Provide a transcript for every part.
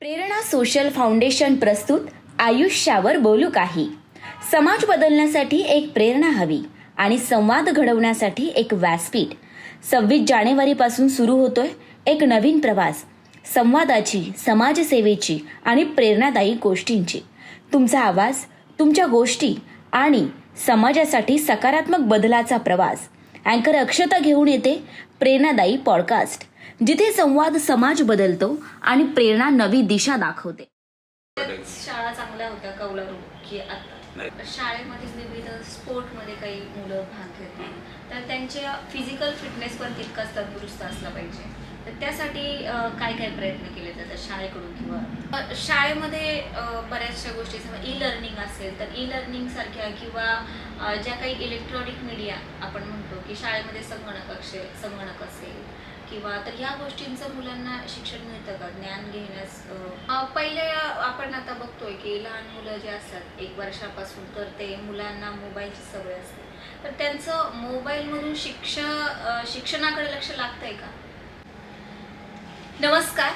प्रेरणा social foundation प्रस्तुत आयुष्यावर बोलू काही. समाज बदलण्यासाठी एक प्रेरणा हवी आणि संवाद घडवण्यासाठी एक व्यासपीठ. सव्वीस जानेवारीपासून सुरू होतोय एक नवीन प्रवास. संवादाची समाजसेवेची आणि प्रेरणादायी गोष्टींची. तुमचा आवाज तुमच्या गोष्टी आणि समाजासाठी सकारात्मक बदलाचा प्रवास. अँकर अक्षता घेऊन येते प्रेरणादायी पॉडकास्ट. जिथे संवाद समाज बदलतो आणि प्रेरणा नवी दिशा दाखवते. शाळा चांगल्या होत्या कौलारू की. आता? शाळेमध्ये विविध स्पोर्टमध्ये काही मुलं भाग घेतात तर त्यांच्या फिजिकल फिटनेस पण तितकाच तंदुरुस्त असला पाहिजे. तर त्यासाठी काय काय प्रयत्न केले जातात शाळेकडून किंवा? शाळेमध्ये बऱ्याचशा गोष्टी ई लर्निंग असेल तर ई लर्निंग सारख्या किंवा ज्या काही इलेक्ट्रॉनिक मीडिया आपण म्हणतो की शाळेमध्ये संगणक असेल संगणक असेल किंवा तर ह्या गोष्टींचं मुलांना शिक्षण मिळतं का? ज्ञान घेण्यास पहिले आपण आता बघतोय की लहान मुलं जे असतात एक वर्षापासून तर ते मुलांना मोबाईलची सवय असते. तर त्यांचं मोबाईलमधून शिक्ष शिक्षणाकडे लक्ष लागतंय का? नमस्कार.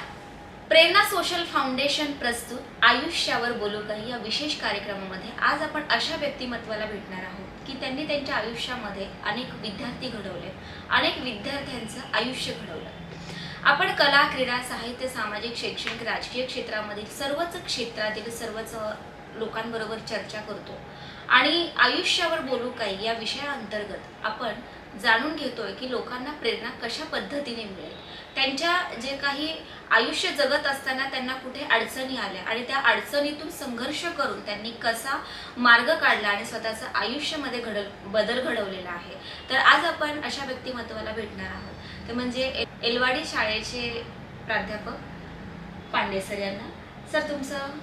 प्रेरणा सोशल फाउंडेशन प्रस्तुत आयुष्यावर बोलू काही या विशेष कार्यक्रमामध्ये. आज आपण अशा व्यक्तिमत्वाला भेटणार आहोत. की त्यांनी त्यांच्या आयुष्यामध्ये अनेक विद्यार्थी घडवले अनेक विद्यार्थ्यांचं आयुष्य घडवलं. आपण कला क्रीडा साहित्य सामाजिक शैक्षणिक राजकीय क्षेत्रामधील सर्वच क्षेत्रातील सर्वच लोकांबरोबर चर्चा करतो. आणि आयुष्यावर बोलू काही या विषयाअंतर्गत आपण जाणून घेतोय की लोकांना प्रेरणा कशा पद्धतीने मिळेल त्यांच्या जे काही आयुष्य जगत असताना त्यांना कुठे अडचणी आल्या आणि त्या अडचणीतून संघर्ष करून त्यांनी कसा मार्ग काढला आणि स्वतःचं आयुष्यामध्ये घडल बदल घडवलेला आहे. तर आज आपण अशा व्यक्तिमत्वाला भेटणार आहोत. ते म्हणजे एलवाडी शाळेचे प्राध्यापक पांडे सर यांना. सर तुमचं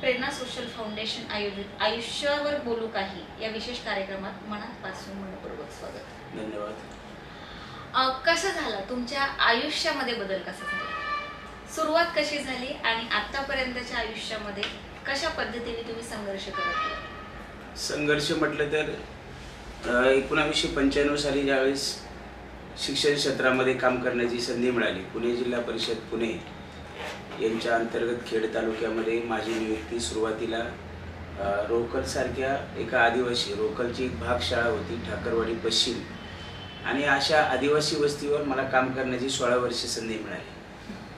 प्रेरणा सोशल फाउंडेशन आयोजित आयुष्यावर बोलू काही या विशेष कार्यक्रमात मनापासून मनपूर्वक स्वागत. धन्यवाद. कसं झालं? तुमच्या आयुष्यामध्ये बदल कसा झाला? सुरुवात कशी झाली आणि आतापर्यंतच्या आयुष्यामध्ये कशा पद्धतीने तुम्ही संघर्ष करत संघर्ष म्हटलं तर एकोणावीसशे पंच्याण्णव साली ज्यावेळेस शिक्षण क्षेत्रामध्ये काम करण्याची संधी मिळाली पुणे जिल्हा परिषद पुणे यांच्या अंतर्गत खेड तालुक्यामध्ये माझी नियुक्ती सुरुवातीला रोकलसारख्या एका आदिवासी रोकलची एक भागशाळा होती ठाकरवाडी पश्चिम. आणि अशा आदिवासी वस्तीवर मला काम करण्याची सोळा वर्ष संधी मिळाली.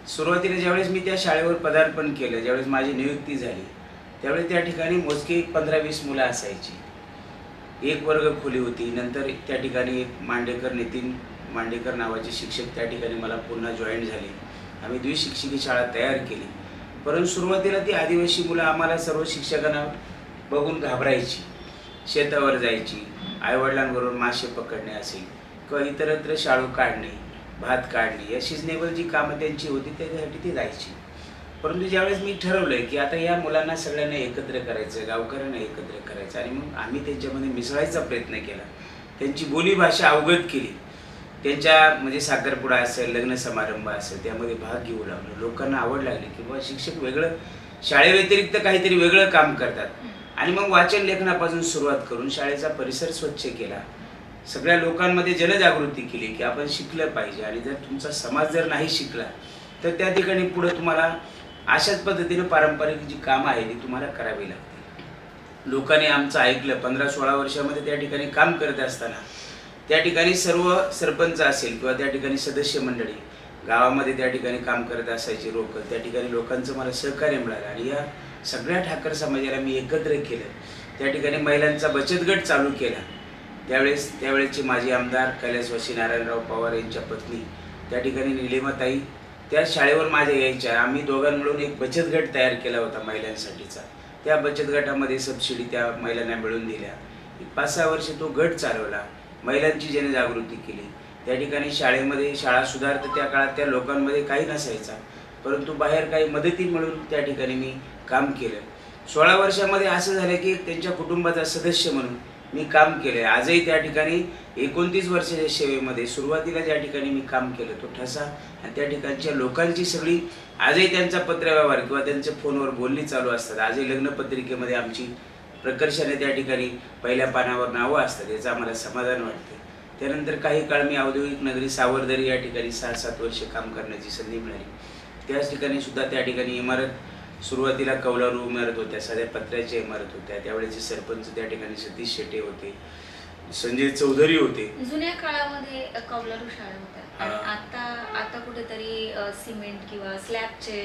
सुरुवातीला ज्यावेळेस मी त्या शाळेवर पदार्पण केलं ज्यावेळेस माझी नियुक्ती झाली त्यावेळेस त्या ठिकाणी मोजके पंधरा वीस मुलं असायची. एक वर्ग खोली होती नंतर त्या ठिकाणी एक मांडेकर नितीन मांडेकर नावाचे शिक्षक त्या ठिकाणी मला पुन्हा जॉईन झाले. आम्ही द्विशिक्षिकी शाळा तयार केली. परंतु सुरुवातीला ती आदिवासी मुलं आम्हाला सर्व शिक्षकांना बघून घाबरायची. शेतावर जायची. आईवडिलांबरोबर मासे पकडणे असेल. किंवा इतरत्र शाळू काढणे भात काढणे या शिजनेबल जी कामं त्यांची होती त्याच्यासाठी ती जायची. परंतु ज्यावेळेस मी ठरवलं की आता या मुलांना सगळ्यांना एकत्र करायचं गावकऱ्यांना एकत्र करायचं आणि मग आम्ही त्यांच्यामध्ये मिसळायचा प्रयत्न केला त्यांची बोलीभाषा अवगत केली. त्यांच्या म्हणजे साखरपुडा असेल लग्न समारंभ असेल त्यामध्ये भाग घेऊ लागलो. लोकांना आवड लागली की बाबा शिक्षक वेगळं शाळेव्यतिरिक्त काहीतरी वेगळं काम करतात. आणि मग वाचन लेखनापासून सुरुवात करून शाळेचा परिसर स्वच्छ केला. सगळ्या लोकांमध्ये जनजागृती केली की आपण शिकलं पाहिजे. आणि जर तुमचा समाज जर नाही शिकला तर त्या ठिकाणी पुढे तुम्हाला अशाच पद्धतीने पारंपरिक जी कामं आहे ती तुम्हाला करावी लागतील. लोकांनी आमचं ऐकलं पंधरा सोळा वर्षामध्ये त्या ठिकाणी काम करत असताना त्या ठिकाणी सर्व सरपंच असेल किंवा त्या ठिकाणी सदस्य मंडळी गावामध्ये त्या ठिकाणी काम करत असायचे लोक त्या ठिकाणी लोकांचं मला सहकार्य मिळालं. आणि या सगळ्या ठाकर समाजाला मी एकत्र केलं. त्या ठिकाणी महिलांचा बचत गट चालू केला. त्यावेळेस त्यावेळेचे माजी आमदार कैलासवासी नारायणराव पवार यांच्या पत्नी त्या ठिकाणी निलिमाताई त्या शाळेवर माझ्या यायच्या. आम्ही दोघां मिळून एक बचत गट तयार केला होता महिलांसाठीचा. त्या बचत गटामध्ये सबसिडी त्या महिलांना मिळून दिल्या. पाच सहा वर्ष तो गट चालवला. महिलांची जनजागृती केली. त्या ठिकाणी शाळेमध्ये शाळा सुधारतं त्या काळात त्या लोकांमध्ये काही नसायचा. परंतु बाहेर काही मदती मिळून त्या ठिकाणी मी काम केलं. सोळा वर्षामध्ये असं झालं की त्यांच्या कुटुंबाचा सदस्य म्हणून मी काम केलं आजही त्या ठिकाणी एकोणतीस वर्षाच्या सेवेमध्ये सुरुवातीला ज्या ठिकाणी मी काम केलं तो ठसा आणि त्या ठिकाणच्या लोकांची सगळी आजही त्यांचा पत्रव्यवहार किंवा त्यांच्या फोनवर बोलणी चालू असतात. आजही लग्नपत्रिकेमध्ये आमची प्रकर्षाने त्या ठिकाणी पहिल्या पानावर नावं असतात याचं आम्हाला समाधान वाटते त्यानंतर काही काळ मी औद्योगिक नगरी सावरदरी या ठिकाणी सहा सात वर्षे काम करण्याची संधी मिळाली. त्याच ठिकाणी सुद्धा त्या ठिकाणी इमारत सुरुवातीला कौलारू इमारत होत्या साध्या पत्र्याच्या इमारत होत्या. त्यावेळेचे सरपंच त्या ठिकाणी सतीश शेटे होते. संजय चौधरी होते. जुन्या काळामध्ये कौलारू शाळा होत्या. आणि. आता आता कुठेतरी सिमेंट किंवा स्लॅबचे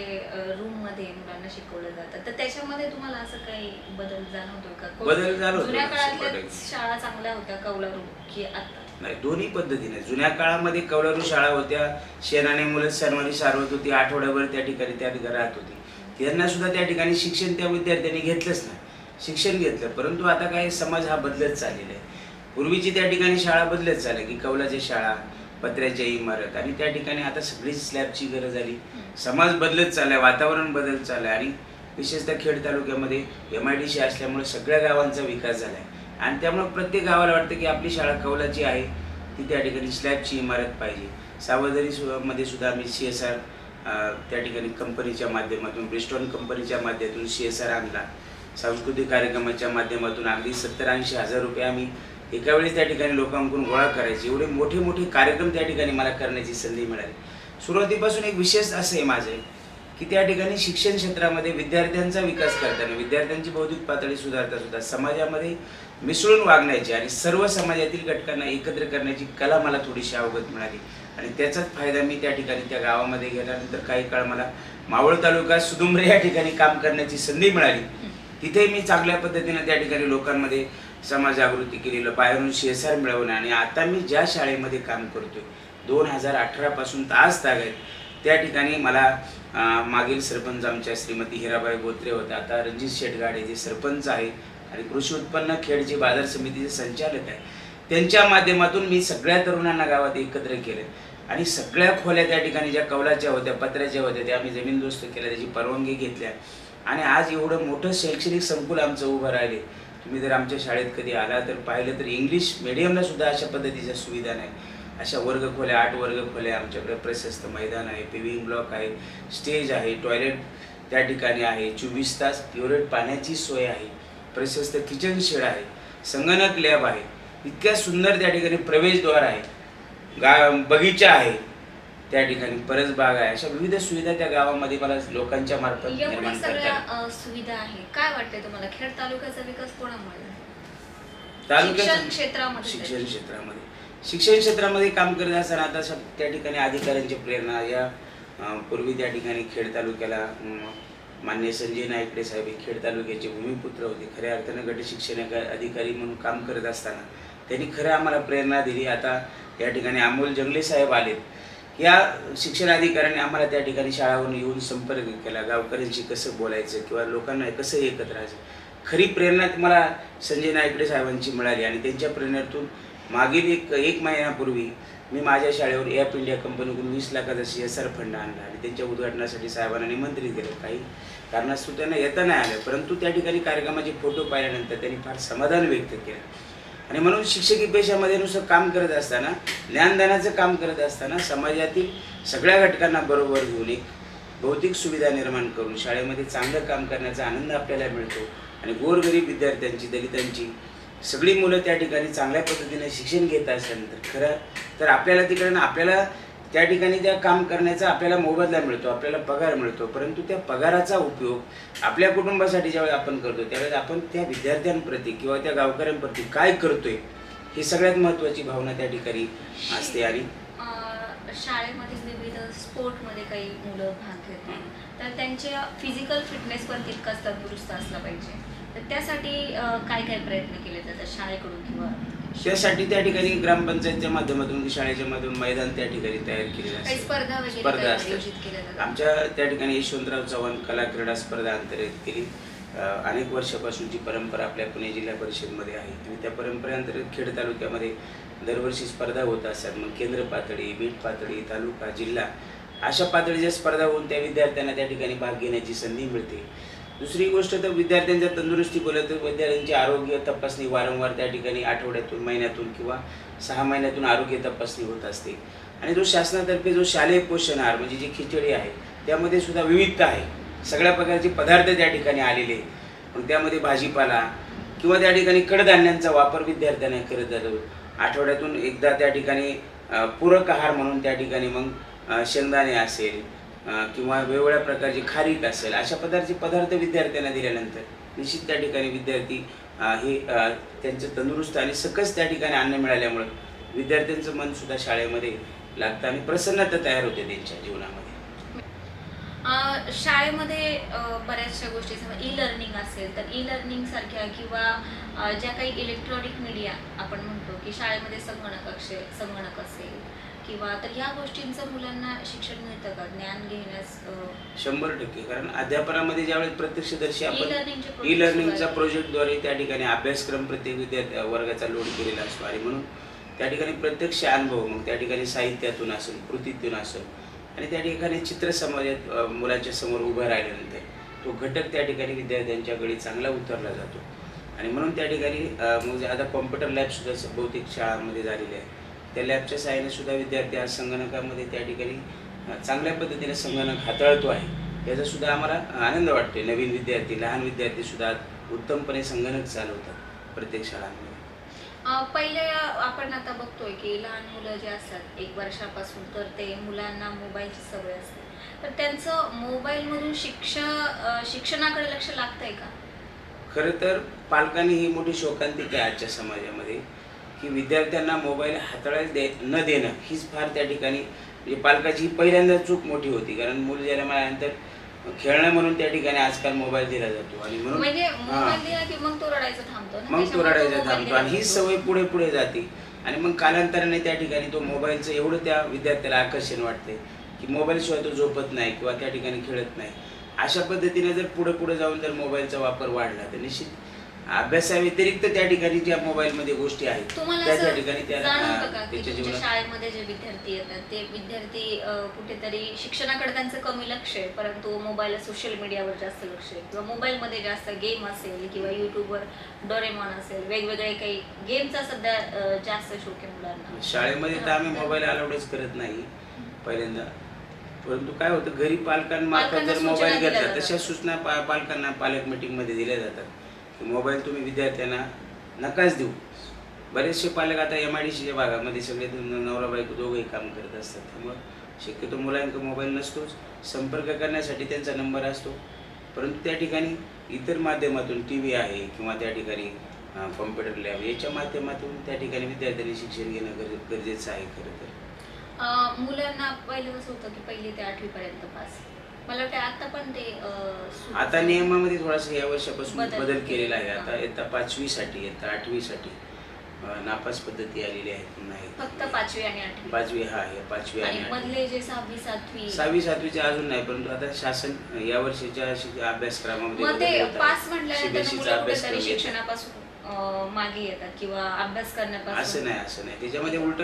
रूममध्ये मुलांना शिकवलं जातं. तर त्याच्यामध्ये तुम्हाला असं काही बदल जाणवतोय का? बदल जाणवतो जुन्या काळातल्या. शाळा चांगल्या होत्या कौलारू की आता नाही दोन्ही पद्धतीने. जुन्या काळामध्ये कौलारू शाळा होत्या. शेणाने मुलं शनिवारी सारवत होती. आठवड्याभर त्या ठिकाणी त्या ठिकाणी राहत होती. त्यांना सुद्धा त्या ठिकाणी शिक्षण त्या विद्यार्थ्यांनी घेतलंच नाही. शिक्षण घेतलं परंतु आता काय समाज हा बदलत चाललेला आहे. पूर्वीची त्या ठिकाणी शाळा बदलत चालल्या की कौलाच्या शाळा पत्र्याच्या इमारत आणि त्या ठिकाणी आता सगळीच स्लॅबची गरज आली. समाज बदलत चालला वातावरण बदलत चाललं आणि विशेषतः खेड तालुक्यामध्ये एम आय डी सी असल्यामुळे सगळ्या गावांचा विकास झाला आहे आणि त्यामुळे प्रत्येक गावाला वाटतं की आपली शाळा कौलाची आहे ती त्या ठिकाणी स्लॅबची इमारत पाहिजे. सावधानी सु- मध्ये सुद्धा आम्ही सी एस आर त्या ठिकाणी कंपनीच्या माध्यमातून ब्रिस्टॉन कंपनीच्या माध्यमातून सी एस आर आणला. सांस्कृतिक कार्यक्रमाच्या माध्यमातून अगदी सत्तर ऐंशी हजार रुपये आम्ही एका वेळेस त्या ठिकाणी लोकांकडून गोळा करायचे. एवढे मोठे मोठे कार्यक्रम त्या ठिकाणी मला करण्याची संधी मिळाली. सुरुवातीपासून एक विशेष असं आहे माझं की त्या ठिकाणी शिक्षण क्षेत्रामध्ये विद्यार्थ्यांचा विकास करताना विद्यार्थ्यांची बौद्धिक पातळी सुधारता सुद्धा समाजामध्ये मिसळून वागण्याची आणि सर्व समाजातील घटकांना एकत्र करण्याची कला मला थोडीशी अवगत मिळाली. आणि त्याचाच फायदा मी त्या ठिकाणी त्या गावामध्ये गेल्यानंतर काही काळ मला मावळ तालुका सुदुंबरे या ठिकाणी काम करण्याची संधी मिळाली. तिथे मी चांगल्या पद्धतीने त्या ठिकाणी लोकांमध्ये समाज जागृती केलेलं बाहेरून शेसार मिळवणं आणि आता मी ज्या शाळेमध्ये काम करतोय दोन हजार अठरापासून तास तागायत त्या ठिकाणी मला मागील सरपंच आमच्या श्रीमती हिराबाई बोत्रे होत्या आता रणजित शेटगाडे जे सरपंच आहे आणि कृषी उत्पन्न खेडचे बाजार समितीचे संचालक आहे त्यांच्या माध्यमातून मी सगळ्या तरुणांना गावात एकत्र केले आणि सगळ्या खोल्या त्या ठिकाणी ज्या कौलाच्या होत्या पत्र्याच्या होत्या त्या आम्ही जमीन दुरुस्त केल्या त्याची परवानगी घेतल्या. आणि आज एवढं मोठं शैक्षणिक संकुल आमचं उभं राहिले. तुम्ही जर आमच्या शाळेत कधी आला तर पाहिलं तर इंग्लिश मिडियमला सुद्धा अशा पद्धतीच्या सुविधा नाही. अशा वर्ग खोल्या आठ वर्ग खोल्या आमच्याकडे प्रशस्त मैदान आहे पेविंग ब्लॉक आहे स्टेज आहे टॉयलेट त्या ठिकाणी आहे चोवीस तास प्युरेट पाण्याची सोय आहे प्रशस्त किचन शेड आहे संगणक लॅब आहे. इतक्या सुंदर त्या ठिकाणी प्रवेशद्वार आहे. गा बगीचा आहे त्या ठिकाणी परसबाग आहे. अशा विविध सुविधा त्या गावामध्ये मला लोकांच्या मार्फत निर्माण सगळ्या करता अ, सुविधा आहे. काय वाटतंय तुम्हाला? खेड तालुक्याचा विकास कोणामुळे झाला? तालुक्यात- शिक्षण क्षेत्रामध्ये शिक्षण क्षेत्रामध्ये. शिक्षण क्षेत्रामध्ये काम करत असताना आता स- त्या ठिकाणी अधिकाऱ्यांची प्रेरणा या अं, पूर्वी त्या ठिकाणी खेड तालुक्याला अं, मान्य संजय नायकडे साहेब हे खेड तालुक्याचे भूमिपुत्र होते. खऱ्या अर्थानं गट शिक्षण अधिकारी म्हणून काम करत असताना त्यांनी खरं आम्हाला प्रेरणा दिली. आता या ठिकाणी अमोल जंगले साहेब आलेत. या शिक्षण अधिकाऱ्यांनी आम्हाला त्या ठिकाणी शाळावरून येऊन संपर्क केला. गावकऱ्यांशी कसं बोलायचं किंवा लोकांना कसं एकत्र राहायचं? खरी प्रेरणा मला संजय नायकडे साहेबांची मिळाली आणि त्यांच्या प्रेरणेतून मागील एक एक महिन्यापूर्वी मी माझ्या शाळेवर एअप इंडिया कंपनीकडून वीस लाखाचा सी एस आर फंड आणला आणि त्यांच्या उद्घाटनासाठी साहेबांना निमंत्रित केलं. काही कारणास्तव त्यांना येता नाही आलं. परंतु त्या ठिकाणी कार्यक्रमाचे फोटो पाहिल्यानंतर त्यांनी फार समाधान व्यक्त केलं. आणि म्हणून शिक्षकी पेशामध्ये नुसतं काम करत असताना ज्ञानदानाचं काम करत असताना समाजातील सगळ्या घटकांना बरोबर घेऊन एक भौतिक सुविधा निर्माण करून शाळेमध्ये चांगलं काम करण्याचा आनंद आपल्याला मिळतो. आणि गोरगरीब विद्यार्थ्यांची दलितांची सगळी मुलं त्या ठिकाणी चांगल्या पद्धतीने शिक्षण घेत असल्यानंतर खरं तर आपल्याला तिकडे आपल्याला त्या ठिकाणी त्या काम करण्याचा आपल्याला मोबदला मिळतो आपल्याला पगार मिळतो. परंतु त्या पगाराचा उपयोग आपल्या कुटुंबासाठी ज्यावेळेस आपण करतो त्यावेळेस आपण त्या विद्यार्थ्यांप्रती किंवा त्या गावकऱ्यांप्रती काय करतोय ही सगळ्यात महत्त्वाची भावना त्या ठिकाणी असते. आणि अ, शाळेमध्ये विविध स्पोर्टमध्ये काही मुलं भाग घेतात. तर त्यांच्या फिजिकल फिटनेस पण तितकाच तंदुरुस्त असला पाहिजे. तर त्यासाठी काय काय प्रयत्न केले जातात शाळेकडून किंवा त्यासाठी त्या ठिकाणी ग्रामपंचायतच्या माध्यमातून शाळेच्या माध्यमातून मैदान त्या ठिकाणी तयार केलेलं काही असतं. स्पर्धा वगैरे स्पर्धा काही असतात. आयोजित केल्या जातात आमच्या त्या ठिकाणी यशवंतराव चव्हाण कला क्रीडा स्पर्धा अंतर्गत केली. अं, अनेक वर्षापासूनची परंपरा आपल्या पुणे जिल्हा परिषदमध्ये आहे आणि त्या परंपरेअंतर्गत खेड तालुक्यामध्ये दरवर्षी स्पर्धा होत असतात. मग केंद्र पातळी बीट पातळी तालुका जिल्हा अशा पातळीच्या स्पर्धा होऊन त्या विद्यार्थ्यांना त्या ठिकाणी भाग घेण्याची संधी मिळते. दुसरी गोष्ट तर विद्यार्थ्यांच्या तंदुरुस्ती बोलत तर विद्यार्थ्यांची आरोग्य तपासणी वारंवार त्या ठिकाणी आठवड्यातून महिन्यातून किंवा सहा महिन्यातून आरोग्य तपासणी होत असते. आणि जो शासनातर्फे जो शालेय पोषण आहार म्हणजे जी खिचडी आहे त्यामध्ये सुद्धा विविधता आहे. सगळ्या प्रकारचे पदार्थ त्या ठिकाणी आलेले आहेत. मग त्यामध्ये भाजीपाला किंवा त्या ठिकाणी कडधान्यांचा वापर विद्यार्थ्यांना करत जातो. आठवड्यातून एकदा त्या ठिकाणी पूरक आहार म्हणून त्या ठिकाणी मग शेंगदाणे असेल किंवा वेगवेगळ्या प्रकारची खारीक असेल अशा प्रकारचे पदार्थ विद्यार्थ्यांना दिल्यानंतर निश्चित त्या ठिकाणी विद्यार्थी हे त्यांचं तंदुरुस्त आणि सकस त्या ठिकाणी अन्न मिळाल्यामुळं विद्यार्थ्यांचं मनसुद्धा शाळेमध्ये लागतं आणि प्रसन्नता तयार होते त्यांच्या जीवनामध्ये. अ, शाळेमध्ये अ, बऱ्याचशा गोष्टी ई लर्निंग असेल तर ई लर्निंग सारख्या किंवा अ, ज्या काही इलेक्ट्रॉनिक मीडिया आपण म्हणतो की शाळेमध्ये संगणक असेल संगणक असेल किंवा तर ह्या गोष्टींचं मुलांना शिक्षण मिळतं का? ज्ञान घेण्यास शंभर टक्के. कारण अध्यापनामध्ये ज्यावेळेस प्रत्यक्षदर्शी आपण ई लर्निंगच्या प्रोजेक्टद्वारे त्या ठिकाणी अभ्यासक्रम प्रत्येक विद्यार्थी वर्गाचा लोड केलेला असतो. आणि म्हणून त्या ठिकाणी प्रत्यक्ष अनुभव मग त्या ठिकाणी साहित्यातून असेल कृतीतून असेल आणि त्या ठिकाणी चित्र समाजात मुलांच्या समोर उभं राहिल्यानंतर तो घटक त्या ठिकाणी विद्यार्थ्यांच्याकडे चांगला उतरला जातो. आणि म्हणून त्या ठिकाणी म्हणजे आता कॉम्प्युटर लॅब सुद्धा स- बहुतेक शाळांमध्ये झालेले आहे. त्या लॅबच्या सहाय्याने सुद्धा विद्यार्थी आज संगणकामध्ये त्या ठिकाणी चांगल्या पद्धतीने संगणक हाताळतो आहे. याचा सुद्धा आम्हाला आनंद वाटतोय. नवीन विद्यार्थी लहान विद्यार्थी सुद्धा उत्तमपणे संगणक चालवतात प्रत्येक शाळांमध्ये. पहिले आपण आता बघतोय की लहान मुलं जे असतात एक वर्षापासून तर ते मुलांना मोबाईलची सवय असते. तर त्यांचं मोबाईलमधून शिक्ष शिक्षणाकडे लक्ष लागतंय का? खरं तर पालकांनी ही मोठी शोकांतिका आहे आजच्या समाजामध्ये. की विद्यार्थ्यांना मोबाईल हाताळायला दे न देणं हीच फार त्या ठिकाणी म्हणजे पालकाची ही पहिल्यांदा चूक मोठी होती. कारण मूल जन्मानंतर खेळणं म्हणून त्या ठिकाणी आजकाल मोबाईल दिला जातो. आणि म्हणून म्हणजे. मोबाईल दिला की मग तो रडायचा थांबतो ना? मग तो त्याच्यामुळे रडायचा मोबाईल थांबतो आणि दिला ही जातो. सवय पुढे पुढे जाते. आणि मग कालांतराने त्या ठिकाणी तो मोबाईलचं एवढं त्या विद्यार्थ्याला आकर्षण वाटते की मोबाईलशिवाय तो झोपत नाही किंवा त्या ठिकाणी खेळत नाही. अशा पद्धतीने जर पुढे पुढे जाऊन जर मोबाईलचा वापर वाढला तर निश्चित अभ्यासाव्यतिरिक्त त्या ठिकाणी ज्या मोबाईलमध्ये गोष्टी आहेत तुम्हाला त्या असं ठिकाणी त्या जाणवतं का अं, की त्याच्या तुमच्या जीवनात शाळेमध्ये जे विद्यार्थी येतात ते विद्यार्थी अ, कुठेतरी शिक्षणाकडे त्यांचं कमी लक्ष आहे परंतु मोबाईल सोशल मीडियावर जास्त लक्ष आहे. किंवा मोबाईलमध्ये जास्त गेम असेल किंवा युट्यूबवर डोरेमॉन असेल वेगवेगळे काही गेमचा सध्या अ, जास्त शौक आहे मुलांना. शाळेमध्ये तर आम्ही मोबाईल अलाउडच करत नाही पहिल्यांदा. परंतु काय होतं घरी पालकांमार्फत पालकांना जर सूचना मोबाईल दिल्या घेतला जातात. तशा सूचना पा पालकांना पालक मीटिंगमध्ये दिल्या जातात. मोबाईल तुम्ही विद्यार्थ्यांना नकाच देऊ. बरेचसे पालक आता एम आय डी सीच्या भागामध्ये सगळे नवरा बायको दोघंही काम करत असतात. त्यामुळं शक्यतो मुलांकडे मोबाईल नसतोच. संपर्क करण्यासाठी त्यांचा नंबर असतो. परंतु त्या ठिकाणी इतर माध्यमातून टी व्ही आहे किंवा त्या ठिकाणी कॉम्प्युटर लॅब याच्या माध्यमातून त्या ठिकाणी विद्यार्थ्यांनी शिक्षण घेणं गरजे गरजेचं आहे खरं तर. मुलांना पहिलं कसं होतं की पहिली ते आठवीपर्यंत पास. मला वाटतं आता पण ते अ, सुरू आता. नियमामध्ये थोडासा या वर्षापासून बदल बदल केला. केलेला आहे आता हा. येत्या पाचवीसाठी येत्या आठवीसाठी अं, नापास पद्धती आलेली आहे पुन्हा. फक्त पाचवी आणि आठवी पाचवी हा आहे पाचवी आणि आणि आठवी. मधले जे सहावी सातवी सहावी सातवीचे अजून नाही परंतु आता शासन या वर्षीच्या अभ्यासक्रमामध्ये मग बदल ते होत आहे. पास म्हटल्यानंतर CBSE चा मुलं अभ्यासक्रम कुठेतरी येतो. शिक्षणापासून अ, मागे येतात किंवा अभ्यास करण्यापासून असं नाही असं नाही त्याच्यामध्ये उलट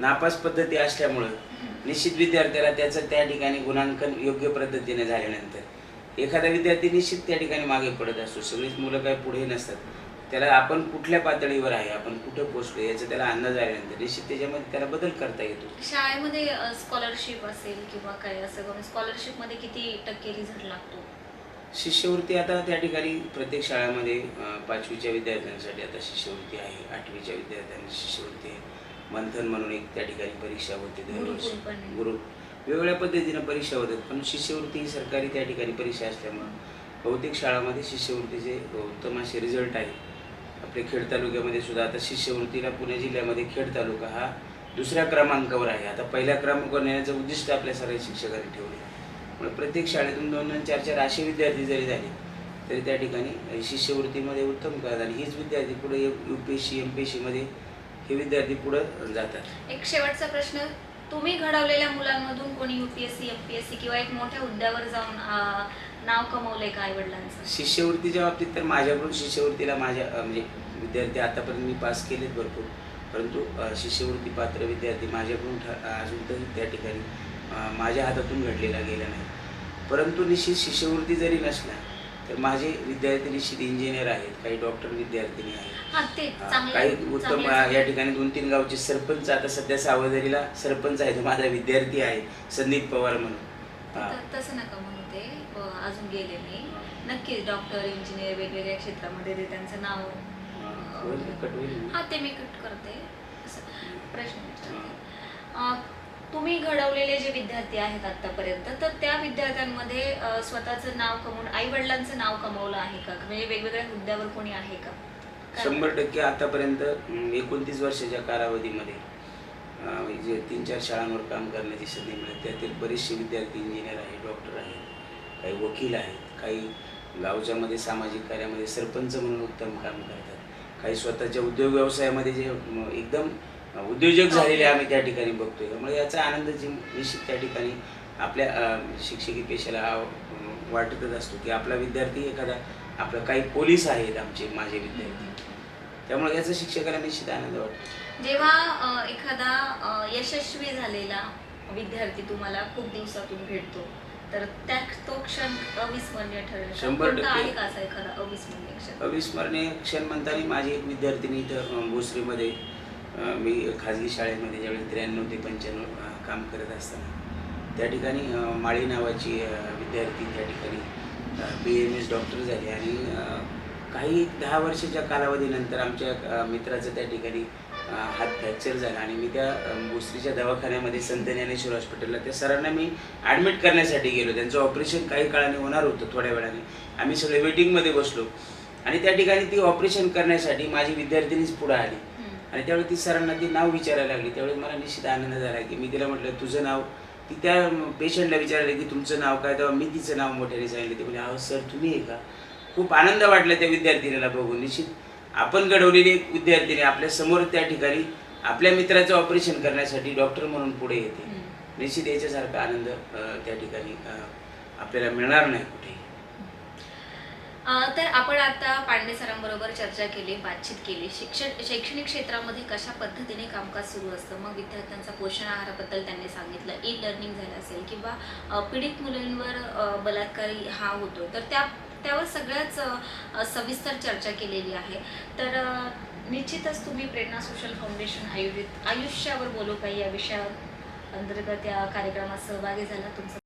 नापास पद्धती असल्यामुळं निश्चित विद्यार्थ्याला त्याचं त्या ठिकाणी गुणांकन योग्य पद्धतीने झाल्यानंतर एखादा विद्यार्थी निश्चित त्या ठिकाणी मागे पडत असतो. सगळीच मुलं काही पुढे नसतात. त्याला आपण कुठल्या पातळीवर आहे आपण कुठं पोहोचलो याचा त्याला अंदाज आल्यानंतर निश्चित त्याच्यामध्ये त्याला बदल करता येतो. शाळेमध्ये स्कॉलरशिप असेल किंवा काय असं स्कॉलरशिपमध्ये किती टक्के रिझल्ट लागतो? शिष्यवृत्ती आता त्या ठिकाणी प्रत्येक शाळेमध्ये पाचवीच्या विद्यार्थ्यांसाठी आता शिष्यवृत्ती आहे आठवीच्या विद्यार्थ्यांना शिष्यवृत्ती आहे. मंथन म्हणून एक त्या ठिकाणी परीक्षा होते दरवर्षी. गुरु वेगवेगळ्या पद्धतीनं परीक्षा होतात पण शिष्यवृत्ती ही सरकारी त्या ठिकाणी परीक्षा असल्यामुळं बहुतेक शाळामध्ये शिष्यवृत्तीचे उत्तम असे रिझल्ट आहे. आपल्या खेड तालुक्यामध्ये सुद्धा आता शिष्यवृत्तीला पुणे जिल्ह्यामध्ये खेड तालुका हा दुसऱ्या क्रमांकावर आहे. आता पहिल्या क्रमांकावर नेण्याचं उद्दिष्ट आपल्या सर्व शिक्षकांनी ठेवले पण प्रत्येक शाळेतून दोन दोन चार चार असे विद्यार्थी जरी झाले तरी त्या ठिकाणी शिष्यवृत्तीमध्ये उत्तम करतात आणि हीच विद्यार्थी पुढे U P S C M P S सीमध्ये हे विद्यार्थी पुढं जातात. एक शेवटचा प्रश्न. तुम्ही घडवलेल्या मुलांमधून कोणी युपीएससी एमपीएससी किंवा एक मोठ्या हुद्द्यावर जाऊन अ, नाव कमवलंय का आई वडिलांचं शिष्यवृत्तीच्या बाबतीत तर माझ्याकडून शिष्यवृत्तीला माझ्या अं, म्हणजे विद्यार्थी आतापर्यंत मी पास केलेत भरपूर. परंतु अं, शिष्यवृत्ती पात्र विद्यार्थी माझ्याकडून ठ- अजून तरी त्या ठिकाणी अं, माझ्या हातातून घडलेला गेला नाही. परंतु निश्चित शिष्यवृत्ती जरी नसला तर माझे विद्यार्थी निश्चित इंजिनियर आहेत काही डॉक्टर विद्यार्थिनी आहेत. हा काही उत्तम या ठिकाणी दोन तीन गावचे सरपंच आता सध्या सावधरीला सरपंच आहे तो माझा विद्यार्थी आहे संदीप पवार म्हणून. तसं नका म्हणू ते अ, अजून गेले नाही. नक्कीच डॉक्टर इंजिनियर वेगवेगळ्या क्षेत्रामध्ये ते त्यांचं नाव हां, होईल, कट होईल. ते मी कट करते. प्रश्न तुम्ही घडवलेले जे विद्यार्थी आहेत आतापर्यंत तर त्या विद्यार्थ्यांमध्ये स्वतःचं नाव कमवून आई वडिलांचं नाव कमवलं आहे का? म्हणजे वेगवेगळ्या हुद्द्यावर कोणी आहे का? शंभर टक्के आतापर्यंत एकोणतीस वर्षाच्या कालावधीमध्ये जे तीन चार शाळांवर काम करण्याची संधी मिळते त्यातील बरेचसे विद्यार्थी इंजिनियर आहेत डॉक्टर आहेत काही वकील आहेत काही गावच्यामध्ये सामाजिक कार्यामध्ये सरपंच म्हणून उत्तम काम करतात काही स्वतःच्या उद्योग व्यवसायामध्ये जे एकदम उद्योजक झालेले आम्ही त्या ठिकाणी बघतोय. त्यामुळे याचा आनंद जी निश्चित त्या ठिकाणी आपल्या शिक्षकी पेशाला वाटतच असतो की आपला विद्यार्थी एखादा आपलं काही पोलीस आहेत आमचे माझे विद्यार्थी. त्यामुळे याचा शिक्षकाला निश्चित आनंद वाटतो. जेव्हा एखादा यशस्वी झालेला विद्यार्थी तुम्हाला खूप दिवसातून भेटतो तर त्या तो क्षण अविस्मरणीय ठरेल? शंभर टक्के. अविस्मरणीय क्षण? अविस्मरणीय क्षण म्हणताना माझी एक विद्यार्थिनी इथं भोसरीमध्ये मी खाजगी शाळेमध्ये ज्यावेळी त्र्याण्णव ते पंच्याण्णव काम करत असताना त्या ठिकाणी माळी नावाची विद्यार्थी त्या ठिकाणी बी एम एस डॉक्टर झाले आणि काही दहा वर्षाच्या कालावधीनंतर आमच्या मित्राचं त्या ठिकाणी हात फ्रॅक्चर झाला आणि मी त्या भोसरीच्या दवाखान्यामध्ये संत ज्ञानेश्वर हॉस्पिटलला त्या सरांना मी ॲडमिट करण्यासाठी गेलो. त्यांचं ऑपरेशन काही काळाने होणार होतं थोड्या वेळाने. आम्ही सगळे वेटिंगमध्ये बसलो. आणि त्या ठिकाणी ती ऑपरेशन करण्यासाठी माझी विद्यार्थिनीच पुढं आली. आणि त्यावेळी ती सरांना ती नाव विचारायला लागली. त्यावेळी मला निश्चित आनंद झाला की मी तिला म्हटलं तुझं नाव ती त्या पेशंटला विचारलं की तुमचं नाव काय? तेव्हा मी तिचं नाव मोठ्याने सांगितलं. ते म्हणजे अहो सर तुम्ही आहे का? खूप आनंद वाटला त्या विद्यार्थिनीला बघून. निश्चित आपण घडवलेली एक विद्यार्थिनी आपल्यासमोर त्या ठिकाणी आपल्या मित्राचं ऑपरेशन करण्यासाठी डॉक्टर म्हणून पुढे येते. निश्चित याच्यासारखा आनंद त्या ठिकाणी आपल्याला मिळणार नाही कुठेही. तर आपण आता पांडे सरांबरोबर चर्चा केली बातचीत केली. शिक्षण शैक्षणिक क्षेत्रामध्ये कशा पद्धतीने कामकाज सुरू असतं? मग विद्यार्थ्यांचा पोषण आहाराबद्दल त्यांनी सांगितलं. ई लर्निंग झालं असेल किंवा पीडित मुलींवर बलात्कार बलात्कारी हा होतो. तर त्या त्यावर सगळ्याच सविस्तर चर्चा केलेली आहे. तर निश्चितच तुम्ही प्रेरणा सोशल फाउंडेशन आयोजित आयुष्यावर बोलू काही या विषया अंतर्गत या कार्यक्रमात सहभागी झाला तुमचं